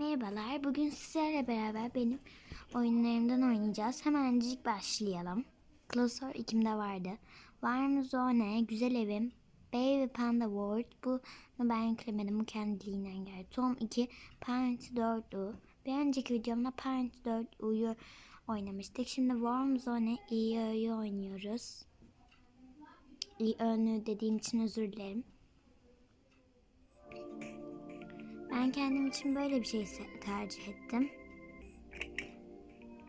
Merhabalar. Bugün sizlerle beraber benim oyunlarımdan oynayacağız. Hemencik başlayalım. Klasör 2'mde vardı. Warm Zone, Güzel Evim, Baby Panda World. Bunu ben yüklemedim. Bu kendiliğinden geldi. Tom 2, Parent 4U. Bir önceki videomda Parent 4U'yu oynamıştık. Şimdi Warm Zone İYÖ'yü oynuyoruz. İYÖ'nü dediğim için özür dilerim. Kendim için böyle bir şey tercih ettim.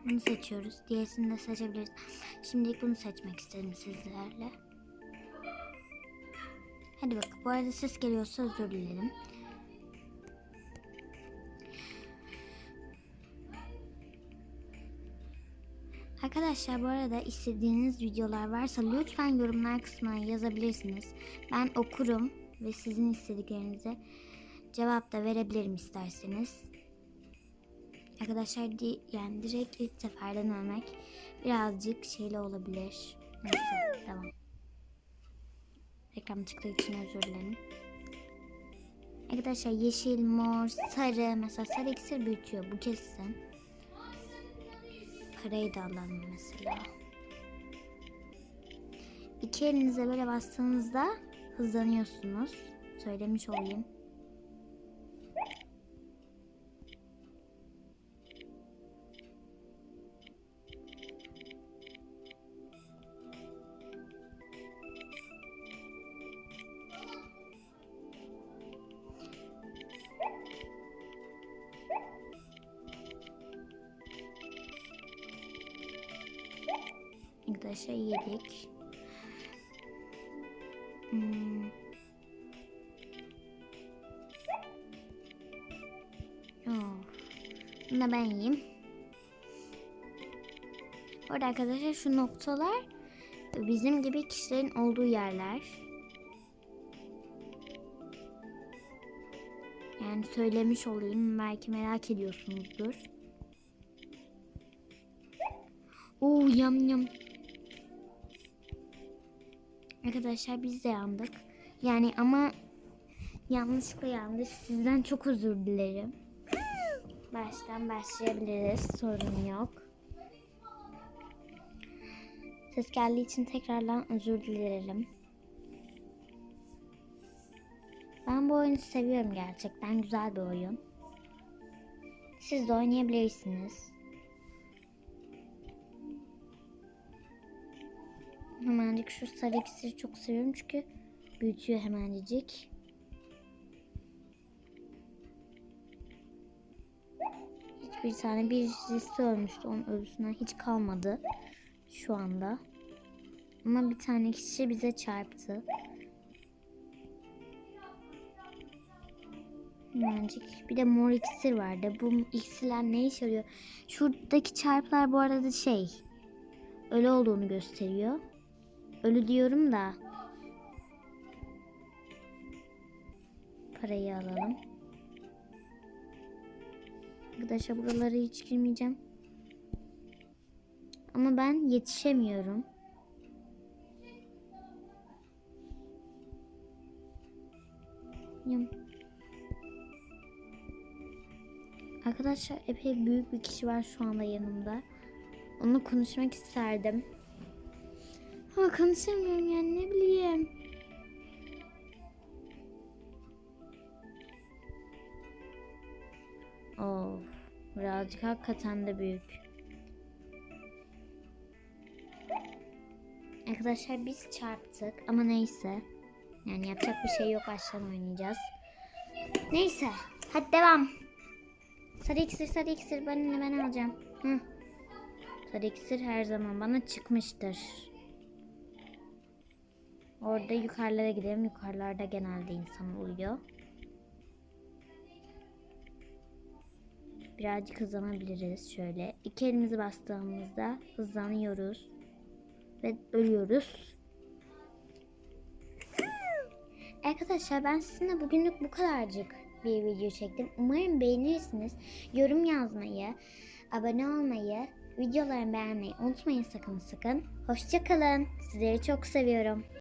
Bunu seçiyoruz. Diğerisini de seçebiliriz. Şimdilik bunu seçmek istedim sizlerle. Hadi bak. Bu arada ses geliyorsa özür dilerim. Arkadaşlar bu arada istediğiniz videolar varsa lütfen yorumlar kısmına yazabilirsiniz. Ben okurum ve sizin istediklerinize cevap da verebilirim isterseniz. Arkadaşlar di yani direkt ilk seferden ölmek birazcık şeyli olabilir. Neyse devam. Reklam çıktığı için özür dilerim. Arkadaşlar yeşil, mor, sarı mesela sarı iksir büyütüyor bu kesin. Parayı da alalım mesela. İki elinize böyle bastığınızda hızlanıyorsunuz. Söylemiş olayım. Arkadaşlar yedik. Hmm. Of. Bunu da ben yiyeyim. Orada arkadaşlar şu noktalar bizim gibi kişilerin olduğu yerler. Yani söylemiş olayım belki merak ediyorsunuzdur. Oo yam yam. Arkadaşlar biz de yandık. Yani ama yanlışlıkla yandık. Sizden çok özür dilerim. Baştan başlayabiliriz. Sorun yok. Ses geldiği için tekrardan özür dilerim. Ben bu oyunu seviyorum gerçekten. Güzel bir oyun. Siz de oynayabilirsiniz. Hemencik şu sarı iksiri çok seviyorum çünkü büyütüyor hemencik. Hiçbir tane birisi ölmüştü. Onun ölüsünden hiç kalmadı şu anda. Ama bir tane kişi bize çarptı. Hemencik. Bir de mor iksir vardı. Bu iksirler ne işe yarıyor? Şuradaki çarplar bu arada şey ölü olduğunu gösteriyor. Ölü diyorum da. Parayı alalım. Arkadaşlar buralara hiç girmeyeceğim. Ama ben yetişemiyorum. Yum. Arkadaşlar epey büyük bir kişi var şu anda yanımda. Onunla konuşmak isterdim. Ama konuşamıyorum yani ne bileyim. Of birazcık hakikaten de büyük. Arkadaşlar biz çarptık ama neyse. Yani yapacak bir şey yok aşağı oynayacağız. Neyse hadi devam. Sarı iksir sarı iksir ben ben alacağım. Hı. Sarı iksir her zaman bana çıkmıştır. Orada yukarılara gidelim. Yukarılarda genelde insan oluyor. Birazcık hızlanabiliriz şöyle. İki elimizi bastığımızda hızlanıyoruz. Ve ölüyoruz. Arkadaşlar ben sizinle bugünlük bu kadarcık bir video çektim. Umarım beğenirsiniz. Yorum yazmayı, abone olmayı, videolarımı beğenmeyi unutmayın sakın sakın. Hoşçakalın. Sizleri çok seviyorum.